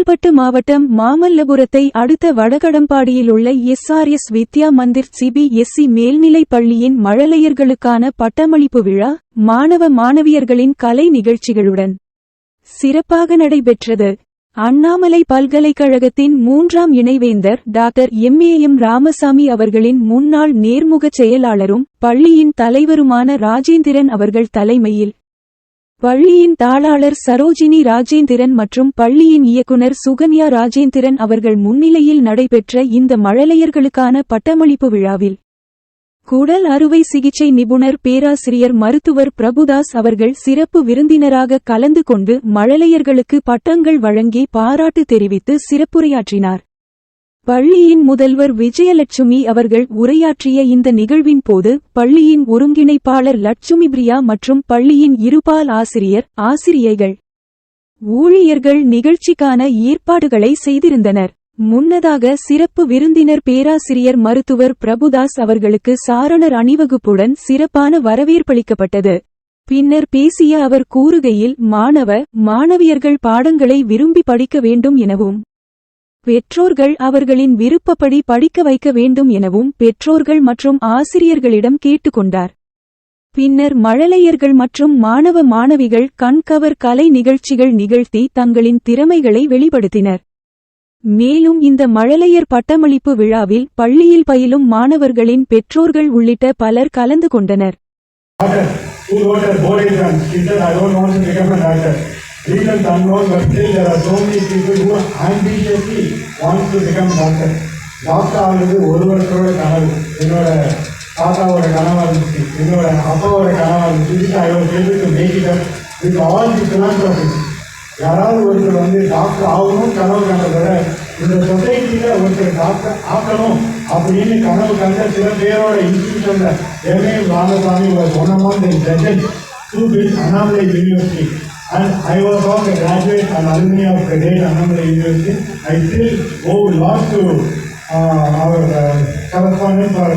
செங்கல்பட்டு மாவட்டம் மாமல்லபுரத்தை அடுத்த வடகடம்பாடியில் உள்ள எஸ்ஆர்எஸ் வித்யா மந்திர் சிபிஎஸ்இ மேல்நிலைப் பள்ளியின் மழலையர்களுக்கான பட்டமளிப்பு விழா மாணவ மாணவியர்களின் கலை நிகழ்ச்சிகளுடன் சிறப்பாக நடைபெற்றது. அண்ணாமலை பல்கலைக்கழகத்தின் மூன்றாம் இணைவேந்தர் doctor M A M Ramasamy அவர்களின் முன்னாள் நேர்முகச் செயலாளரும் பள்ளியின் தலைவருமான ராஜேந்திரன் அவர்கள் தலைமையில் பள்ளியின் தாளாளர் சரோஜினி ராஜேந்திரன் மற்றும் பள்ளியின் இயக்குனர் சுகன்யா ராஜேந்திரன் அவர்கள் முன்னிலையில் நடைபெற்ற இந்த மழலையர்களுக்கான பட்டமளிப்பு விழாவில் குடல் அறுவை சிகிச்சை நிபுணர் பேராசிரியர் மருத்துவர் பிரபுதாஸ் அவர்கள் சிறப்பு விருந்தினராக கலந்து கொண்டு மழலையர்களுக்கு பட்டங்கள் வழங்கி பாராட்டு தெரிவித்து சிறப்புரையாற்றினார். பள்ளியின் முதல்வர் விஜயலட்சுமி அவர்கள் உரையாற்றிய இந்த நிகழ்வின் போது பள்ளியின் ஒருங்கிணைப்பாளர் லட்சுமி பிரியா மற்றும் பள்ளியின் இருபால் ஆசிரியர் ஆசிரியைகள் ஊழியர்கள் நிகழ்ச்சிக்கான ஏற்பாடுகளை செய்திருந்தனர். முன்னதாக சிறப்பு விருந்தினர் பேராசிரியர் மருத்துவர் பிரபுதாஸ் அவர்களுக்கு சாரணர் அணிவகுப்புடன் சிறப்பான வரவேற்பளிக்கப்பட்டது. பின்னர் பேசிய அவர் கூறுகையில் மாணவ மாணவியர்கள் பாடங்களை விரும்பி படிக்க வேண்டும் எனவும் பெற்றோர்கள் அவர்களின் விருப்பப்படி படிக்க வைக்க வேண்டும் எனவும் பெற்றோர்கள் மற்றும் ஆசிரியர்களிடம் கேட்டுக்கொண்டார். பின்னர் மழலையர்கள் மற்றும் மாணவ மாணவிகள் கண்கவர் கலை நிகழ்ச்சிகள் நிகழ்த்தி தங்களின் திறமைகளை வெளிப்படுத்தினர். மேலும் இந்த மழலையர் பட்டமளிப்பு விழாவில் பள்ளியில் பயிலும் மாணவர்களின் பெற்றோர்கள் உள்ளிட்ட பலர் கலந்து கொண்டனர். Reasons unknown, but still there are so many people who ambitiously want to become doctor. Doctor ஒருவருக்கோட கனவு என்னோட தாத்தாவோட கனவாக இருந்துச்சு என்னோட அப்பாவோட கனவாக இருந்துச்சு I was able to make it up all the philanthropists யாராவது ஒருத்தர் வந்து டாக்டர் ஆகணும் கனவு கண்டதை இந்த சொசைட்டியில் ஒருத்தர் டாக்டர் ஆக்கணும் அப்படின்னு கனவு கண்ட சில பேரோட இன்ஸ்டியூஷனில் M A Ramasamy one amount judges to bill Annamalai university And I was also a graduate and alumni of the great University. I still owe a lot to uh, our uh, correspondent for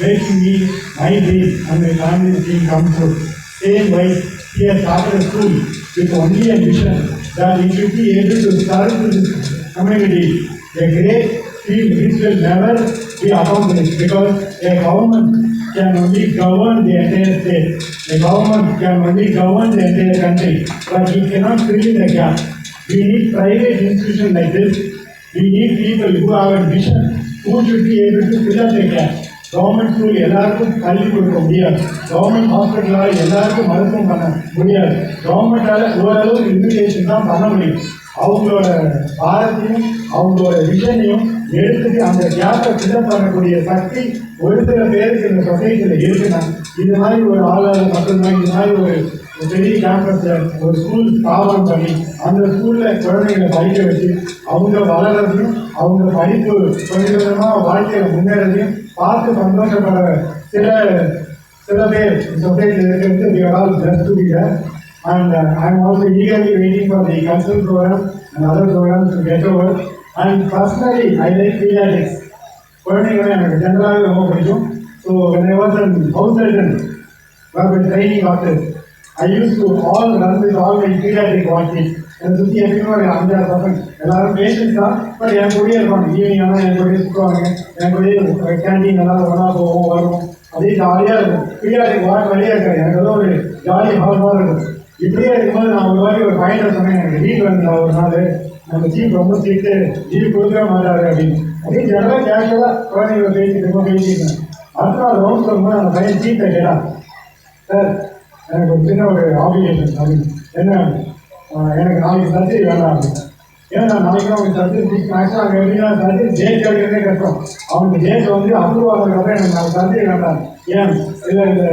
making me my dream and my family's dream come true. Same way, he has started a school with only a mission that he should be able to serve this community a great field which will never be accomplished because a government can only govern the entire state. A government can only govern the entire country, but he cannot fill in the gap. We need private institutions like this. We need people who have a vision, who should be able to fill up the gap. Government school எல்லாருக்கும் கல்வி கொடுக்க முடியாது government ஹாஸ்பிட்டலால் எல்லாருக்கும் மருத்துவம் பண்ண முடியாது கவர்மெண்டால ஓரளவு invitation தான் பண்ண முடியும் அவங்களோட பாரத்தையும் அவங்களோட விஷனையும் எடுத்துட்டு அந்த கேப்பை ஃபில்அப் பண்ணக்கூடிய சக்தி ஒரு சில பேருக்கு இந்த சொசைட்டியில் இருக்குன்னா இது மாதிரி ஒரு ஆளாளர் மட்டும்தான் இது மாதிரி ஒரு பெரிய கேம்பஸில் ஒரு ஸ்கூல் ஸ்தாபனம் பண்ணி அந்த ஸ்கூலில் குழந்தைகளை படிக்க வச்சு அவங்க வளர்றதையும் அவங்க படிப்பு கொஞ்சம் வாழ்க்கையில் வாழ்க்கையில முன்னேறதையும் பார்த்து சந்தோஷப்படுற சில சில பேர் சொசைட்டியில் இருக்கிறது we are all blessed to be there. And uh, I'm also eagerly waiting for the cultural program and other programs to get over. And personally, I like pediatrics. குழந்தைங்களை எனக்கு ஜென்ரலாகவே ரொம்ப பிடிக்கும் so when I was an house surgeon, I've been training doctors. I used to all run with all my pediatric watches. என்னை சுற்றி எப்பயுமே ஒரு அஞ்சாறு பசங்க எல்லாரும் பேஷண்ட்ஸ் தான் பட் என் கூடயே இருப்பாங்க ஈவினிங் ஆனால் என் கூடயே சுற்றுவாங்க என் கூடயே கேண்டீன் எல்லாம் ஒன்றா போவோம் வருவோம் அதே ஜாலியாக இருக்கும் பீடியாட்ரிக் வார்டு வழியாக இருக்காது எனக்கு ஏதோ ஒரு ஜாலி ஹால் மாதிரி இருக்கும் இப்படியே இருக்கும்போது நான் ஒரு மாதிரி ஒரு பயணம் சொன்னேன். எனக்கு லீவ் வந்து ஒரு நாள். நம்ம ஜீப் ரொம்ப சீட்டு. லீவ் கொடுக்கவே மாட்டாரு அப்படின்னு. அதே ஜெனரலாக கேஷுவலாக குழந்தைங்களை பேசிட்டு ரொம்ப பேசிட்டேன். அடுத்த நாள் ரவுண்ட் சொல்லும்போது அந்த பையன் சீட்டை கேட்டான். சார் எனக்கு ஒரு சின்ன ஒரு ஆப்ளிகேஷன் அப்படின்னு. என்ன? எனக்கு நாளைக்கு சர்ஜரி வேண்டாம். அப்படின்னு. ஏன்னா நாளைக்கு தான் சர்ஜரி ஃபிக்ஸ் ஆக்சுவலாக அங்கே எப்படின்னா சர்ஜரி டேட் கிடைக்கிறதே கஷ்டம். அவனுக்கு டேட் வந்து அப்ரூவ் ஆகிறதுக்கப்புறம் எனக்கு நான் சர்ஜரி வேண்டாம். ஏன்? இல்லை இந்த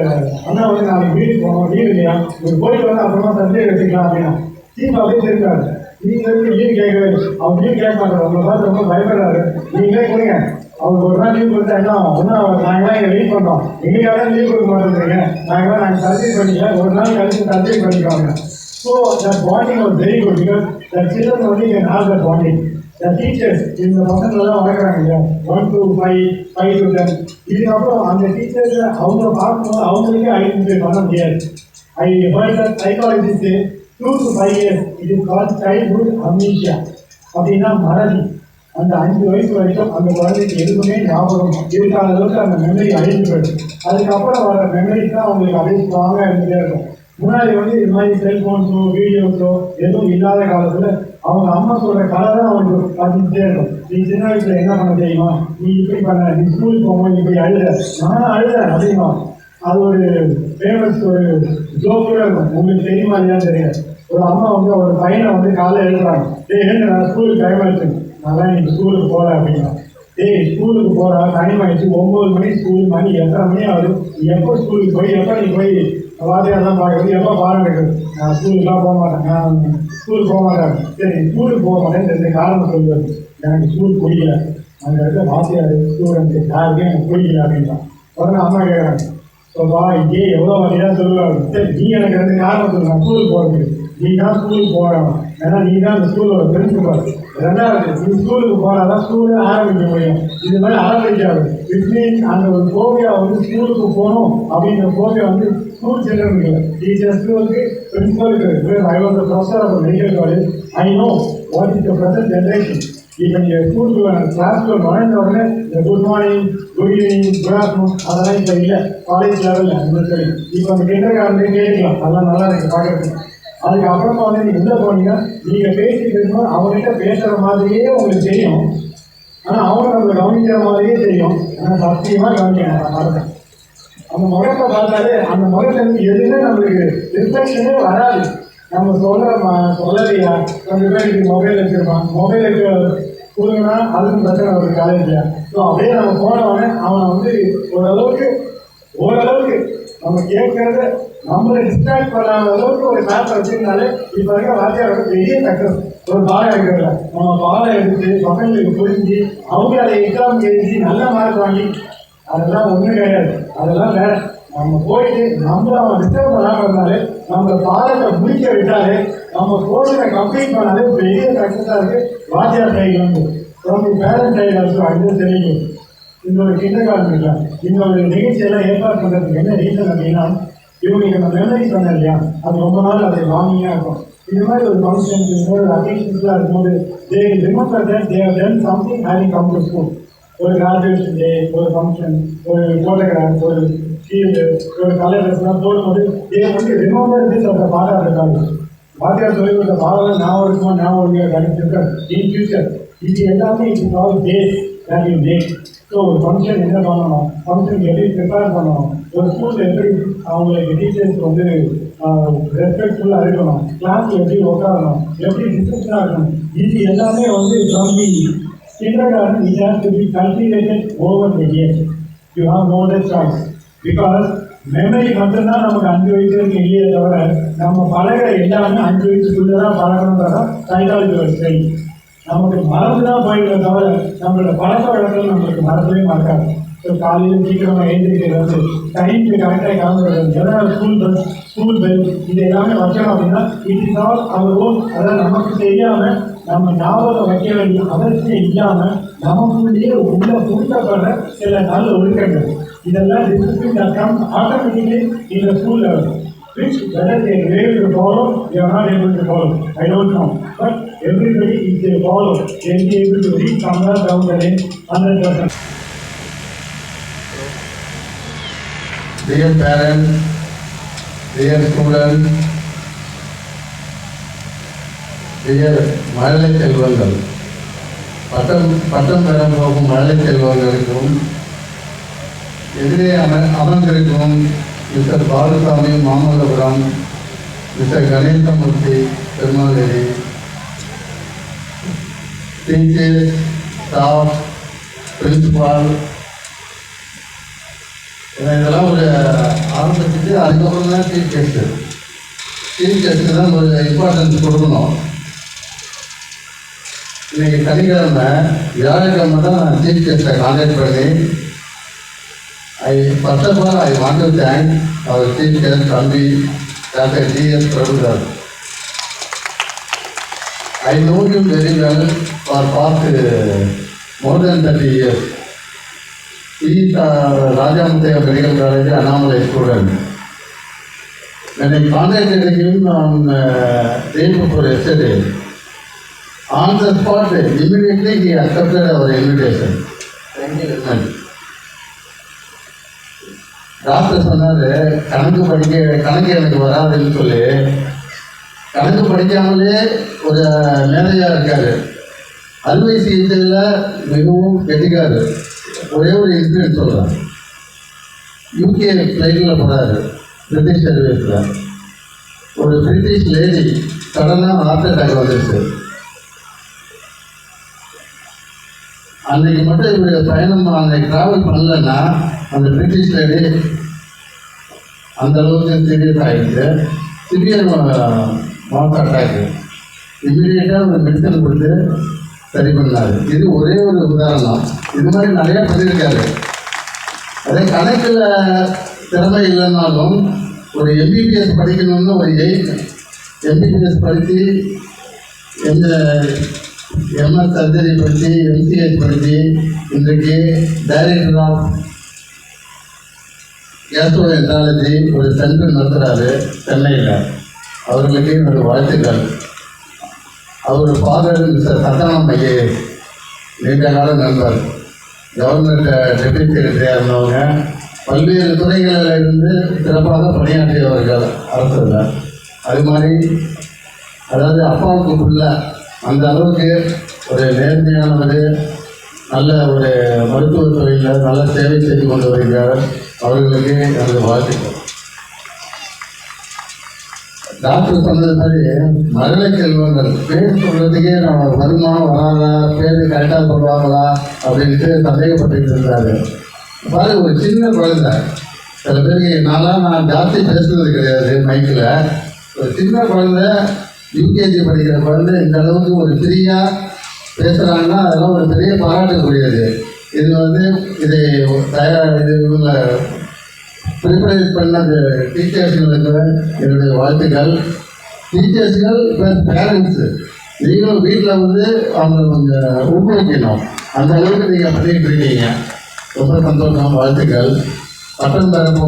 அண்ணா வந்து நாளைக்கு வீட்டுக்கு போகணும். லீவ் இல்லையா? ஒரு போயிட்டு வந்து அப்புறமா சர்ஜரி எடுத்துக்கலாம் அப்படின்னா. தீபா அப்படியே தெரிஞ்சாரு நீங்க இருந்து லீவ் கேட்கவே அவர் லீவ் கேட்க மாட்டார். உங்களை பார்த்து ரொம்ப பயப்படுறாரு. நீங்களே கொடுங்க அவருக்கு ஒரு நாள் லீவ் கொடுத்தா என்ன ஆகும்? ஒன்றும் அவர் நாங்களாம் இங்கே வெயிட் பண்ணுறோம் எங்களுக்காக லீவ் கொடுக்க மாட்டேங்கிறீங்க நாங்களாம் நாங்கள் சர்ஜரி பண்ணிக்கல. ஒரு நாள் கழிச்சு சர்ஜரி பண்ணிக்குவாங்க ஸோ தட் பாண்டிங் ஒரு very good because that children வந்து இங்கே have that bonding the teachers இந்த பசங்களெல்லாம் வளர்க்குறாங்க இல்லையா? One to five five to ten இதுக்கப்புறம் அந்த டீச்சர்ஸ் அவங்க பார்க்கும்போது அவங்களுக்கே ஐடென்டிஃபை பண்ண முடியாது. I heard psychologist two to five years இது கால் சைல்ட்ஹுட் அம்னீஷியா அப்படின்னா மறதி. அந்த அஞ்சு வயசு வரைக்கும் அந்த குழந்தைக்கு எதுவுமே ஞாபகம் இருக்காத அளவுக்கு அந்த மெமரி அழிஞ்சு போயிடும் அதுக்கப்புறம் வர மெமரிஸ் தான் அவங்களுக்கு அப்படியே ஸ்ட்ராங்காக இருந்துகிட்டே இருக்கும். முன்னாடி வந்து இது மாதிரி செல்ஃபோன்ஸோ வீடியோஸோ எதுவும் இல்லாத காலத்தில் அவங்க அம்மா சொல்ற கதை தான் அவங்களுக்கு பார்த்துட்டே இருக்கும். நீ சின்ன வயசுல என்ன பண்ண தெரியுமா? நீ இப்படி பண்ண நீ ஸ்கூலுக்கு போகும்போது இப்படி அழுத. நான் அழுத அப்படிமா அது ஒரு ஃபேமஸ் ஒரு ஜோக்கோட இருக்கும். உங்களுக்கு தெரியுமா இல்லையான்னு தெரியாது. ஒரு அம்மா வந்து ஒரு பையனை வந்து காலைல எழுதுறாங்க டேய் எழுந்து நான் ஸ்கூலுக்கு டைம் ஆயிடுச்சு நான் நீ ஸ்கூலுக்கு போகல அப்படின்னா. டேய் ஸ்கூலுக்கு போறா டைம் ஆயிடுச்சு. ஒன்பது மணி ஸ்கூல் மணி எத்தனை மணி ஆகுது? எப்போ ஸ்கூலுக்கு போய் எப்போ நீ போய் வாத்தியாரெல்லாம் பார்க்கறது எப்போ பாடம் எடுக்கிறது நான் ஸ்கூலுக்குலாம் போக மாட்டேன். நான் ஸ்கூலுக்கு போக மாட்டேன். சரி ஸ்கூலுக்கு போக மாட்டேன் ரெண்டு காரணம் சொல்லுவார். எனக்கு ஸ்கூல் பிடிக்கல அங்கே இருக்க வாத்தியார் ஸ்டூடெண்ட் யாருக்கும் எனக்கு பிடிக்கல அப்படின்றான் உடனே அம்மா கேட்குறாங்க சொல்வா இங்கே எவ்வளோ வழியாக சொல்லுவாங்க சரி நீ எனக்கு ரெண்டு காரணம் சொல்லு. நான் ஸ்கூலுக்கு போகிறதுக்கு நீ தான் ஸ்கூலுக்கு போகணும் ஏன்னா நீ தான் இந்த ஸ்கூலோட பிரின்சிபல் ரெண்டாவது நீ ஸ்கூலுக்கு போனால் தான் ஸ்கூலே ஆரம்பிக்க முடியும். இது மாதிரி ஆரம்பிக்காது. இட் மீன்ஸ் அந்த ஒரு கோவியா வந்து ஸ்கூலுக்கு போகணும் அப்படிங்கிற கோவியா வந்து ஸ்கூல் சில்ட்ரனுக்கு இல்லை. டீச்சர்ஸ்க்கு வந்து பிரின்சிபலுக்கு I was professor of medical college I know what is the present generation இப்போ நீங்கள் ஸ்கூலுக்கு கிளாஸ்க்குள்ள நுழைந்த உடனே இந்த good morning good evening good afternoon அதெல்லாம் இப்போ இல்லை. காலேஜ் லெவலில் அந்த சரி இப்போ அந்த கிண்டர் கார்டன்லேயே கேட்கலாம் அதெல்லாம் நல்லா இருக்குது பார்க்குறதுக்கு அதுக்கப்புறமா வந்து நீங்கள் என்ன போனீங்கன்னா நீங்கள் பேசிட்டு இருக்கும்போது அவங்ககிட்ட பேசுகிற மாதிரியே உங்களுக்கு தெரியும். ஆனால் அவங்க நம்மளை கவனிக்கிற மாதிரியே தெரியும். ஆனால் சத்தியமாக கவனிக்கணும் நான் அந்த முகத்தை பார்த்தாலே அந்த முகத்துல இருந்து எதுவுமே நம்மளுக்கு ரிஃப்ளெக்ஷனே வராது. நம்ம சொல்ற சொல்லலையா? கொஞ்சம் பேர் இது மொபைல் வச்சிருப்பான். மொபைல் கொடுங்கன்னா அதுக்கும் பிரச்சனை ஒரு காலேஜ்ல ஸோ அப்படியே நம்ம போனவனே அவனை வந்து ஓரளவுக்கு ஓரளவுக்கு நம்ம கேட்கறது நம்மளை டிஸ்ட்ராக்ட் பண்ணாத அளவுக்கு ஒரு மேப் வச்சிருந்தாலே இப்போ இருக்க வாத்தியாரோட பெரிய சக்சஸ் ஒரு பாடம் எடுக்கிறதுல. நம்ம பாடம் எடுத்து பக்கங்களுக்கு புரிஞ்சு அவங்க அதை எக்ஸாம் எழுதி நல்ல மார்க் வாங்கி அதெல்லாம் ஒண்ணும் கிடையாது. அதெல்லாம் வேற. நம்ம போயிட்டு நம்மள அவன் டிஸ்டர்ப் பண்ணாம இருந்தாலே நம்ம பாடத்தை முடிக்க விட்டாலே நம்ம கோர்ஸை கம்ப்ளீட் பண்ணாலே பெரிய சக்சஸா இருக்கு. வாத்தியார் சைடு வந்து. பேரண்ட் சைடு வந்து அது தெரியும் இந்த ஒரு கிண்டர் கார்டன் இல்லை இந்த ஒரு நிகழ்ச்சியெல்லாம் ஏற்பாடு பண்றதுக்கு என்ன ரீசன் அப்படின்னா இவங்களுக்கு நம்ம மெமரி பண்ண இல்லையா? அது ரொம்ப நாள் அது வாங்கியா இருக்கும் இந்த மாதிரி ஒரு ஃபங்க்ஷன் இந்த மாதிரி ஒரு அக்கேஷன்ஸ்லாம் இருக்கும்போது they remember that they have done something having come to school ஒரு கிராஜுவேஷன் டே ஒரு ஃபங்க்ஷன் ஒரு ஃபோட்டோகிராஃப் ஒரு ஷீல்டு ஒரு கலர்ஸ்லாம் போடும்போது தே வந்து ரிமெம்பர் திஸ் அந்த பாடம் இருக்காங்க வாத்தியார் சொல்லி கொடுத்த பாடம் ஞாபகம் இருக்குமா ஞாபகம் இல்லையா கிடைச்சிருக்க இன் ஃபியூச்சர் இது எல்லாமே it's all days that you make so ஒரு ஃபங்க்ஷன் என்ன பண்ணணும்? ஃபங்க்ஷனுக்கு எப்படி ப்ரிப்பேர் பண்ணணும்? ஒரு ஸ்கூலில் எப்படி அவங்களுக்கு டீச்சர்ஸ் வந்து ரெஸ்பெக்ட்ஃபுல்லாக இருக்கணும்? கிளாஸ் எப்படி உட்காரணும் எப்படி டிசிப்ளினாக இருக்கணும்? இது எல்லாமே வந்து from the kindergarten it has to be cultivated over the years. You have no other choice. Because memory மட்டும்தான் நமக்கு அஞ்சு வயசுக்கு இல்லையே தவிர நம்ம பழகிற எல்லாமே அஞ்சு வயசுக்குள்ளே தான் பழகணுன்றதான் ஒரு ஸ்டைல் நமக்கு மறந்து தான் போயிடுற தவிர நம்மளோட பழக்க வழக்கம் நம்மளுக்கு மறக்கவே மறக்காது ஸோ காலையில் சீக்கிரமாக எழுந்திருக்கிறது டைமுக்கு கரெக்டாக கிளம்புறது எதனால் ஸ்கூல் பஸ் ஸ்கூல் பெல் இது எல்லாமே வைக்கணும் அப்படின்னா it is all our own அதாவது நமக்கு தெரியாமல் நம்ம ஞாபகம் வைக்க வேண்டிய அவசியம் இல்லாமல் நமக்குள்ளேயே உள்ள புரிந்தப்படுற சில நல்ல ஒழுக்கங்கள் இதெல்லாம் டிசிப்ளின் கம் ஆட்டோமேட்டிக்லி இந்த ஸ்கூலில் level which whether they are able to follow, they are not able to follow. I don't know. everybody, if they follow, they will be able to reach somewhere down the lane, hundred percent. dear parents, dear students, dear மழலை செல்வங்கள் பட்டம் பட்டம் பெற போகும் மழலை செல்வங்களுக்கும் எதிரே அம அமர்ந்திருக்கும் mister Balusamy Mamallapuram mister Ganeshamoorthy திருமாலேரி teacher staff principal இதெல்லாம் ஒரு ஆரம்பிச்சுட்டு அதுக்கப்புறம் தான் சீஃப் கெஸ்ட்டு சீஃப் கெஸ்ட்டு தான் ஒரு இம்பார்ட்டன்ஸ் கொடுக்கணும். இன்னைக்கு சனிக்கிழமை வியாழக்கிழமை தான் நான் சீஃப் கெஸ்ட்டை கான்டாக்ட் பண்ணி I first of all I want to thank our chief guest தம்பி doctor D S Prabhudas I know you very well for past more than thirty years He is uh, Rajamuthaya Medical College, Annamalai student. When I contacted him on uh, day before yesterday, on the spot immediately he accepted our invitation thank you very doctor சொன்னார் கணக்கு படிக்க கணக்கு எனக்கு வராதுன்னு சொல்லி கணக்கு படிக்காமலே ஒரு மேதையாக இருக்காரு. அறுவை சிகிச்சையில் மிகவும் கெட்டிக்காரு ஒரே ஒரு இன்சிடென்ட் சொல்கிறேன் யூகே ஃப்ளைட்டில் போகிறாரு பிரிட்டிஷ் ஏர்வேஸில் ஒரு பிரிட்டிஷ் லேடி சடனாக ஹார்ட் அட்டாக் வந்துருச்சு. அன்னைக்கு மட்டும் இவருடைய பயணம் அன்னைக்கு ட்ராவல் பண்ணலன்னா அந்த பிரிட்டிஷ் லேடி அந்த அளவுக்கு சீரியஸ் ஆகிடுச்சு சிவியர் மார்க் அட்டாக் இம்மிடியேட்டாக ஒரு மெடிசன் கொடுத்து சரி பண்ணார். இது ஒரே ஒரு உதாரணம் இது மாதிரி நிறைய பண்ணியிருக்காரு. அதே கணக்கில் திறமை இல்லைன்னாலும் ஒரு எம்பிபிஎஸ் படிக்கணும்னு ஒரு எயிட் எம்பிபிஎஸ் படித்து எந்த எம்எஸ் சர்ஜரி படித்து எம்சிஎஸ் படித்து இன்றைக்கு டைரக்டர் ஆஃப் கேஸ்ட்ரோ என்ட்ராலஜி ஒரு சென்டர் நடத்துகிறாரு சென்னையில். அவர்களுக்கு என்னுடைய வாழ்த்துக்கள். அவர் ஃபாதர் மிஸ்டர் சத்தனம் ஐயே நீண்ட கால நண்பர். கவர்மெண்ட் டெப்யூட்டி செக்ரட்டரியாக இருந்தவங்க. பல்வேறு துறைகளில் இருந்து சிறப்பாக பணியாற்றியவர்கள் அரசில். அது மாதிரி அதாவது அப்பாவுக்கு உள்ள அந்த அளவுக்கு ஒரு நேர்மையானவர் நல்ல ஒரு மருத்துவ துறையில் நல்ல சேவை செய்து கொண்டு வருகிறார். அவர்களுக்கு எனது வாழ்த்துக்கள். டாக்டர் சொன்னது மாதிரி மழலை செல்வங்கள். பேர் சொல்றதுக்கே நம்ம வருமா வராதா பேர் கரெக்டாக சொல்லுவாங்களா அப்படின்ட்டு சந்தேகப்பட்டு இருந்தாரு பாரு ஒரு சின்ன குழந்தை. சில பேருக்கு நான்லாம் நான் ஜாஸ்தி பேசுறது கிடையாது மைக்கில் ஒரு சின்ன குழந்தை யூகேஜி படிக்கிற குழந்தை இந்த அளவுக்கு ஒரு ஃப்ரீயாக பேசுகிறாங்கன்னா அதெல்லாம் ஒரு பெரிய பாராட்டக்கூடியது இது வந்து இதை தயார் இது இவங்க ப்ரிப்பரேட் பண்ணது டீச்சர்ஸ்களுக்கு என்னுடைய வாழ்த்துக்கள். டீச்சர்ஸ்கள் ப்ளஸ் பேரண்ட்ஸு நீங்களும் வீட்டில் வந்து அவங்களை கொஞ்சம் ஊக்குவிக்கணும். அந்த அளவுக்கு நீங்கள் பண்ணிட்டு இருக்கீங்க. ரொம்ப சந்தோஷம் வாழ்த்துக்கள். பட்டம் தரப்போ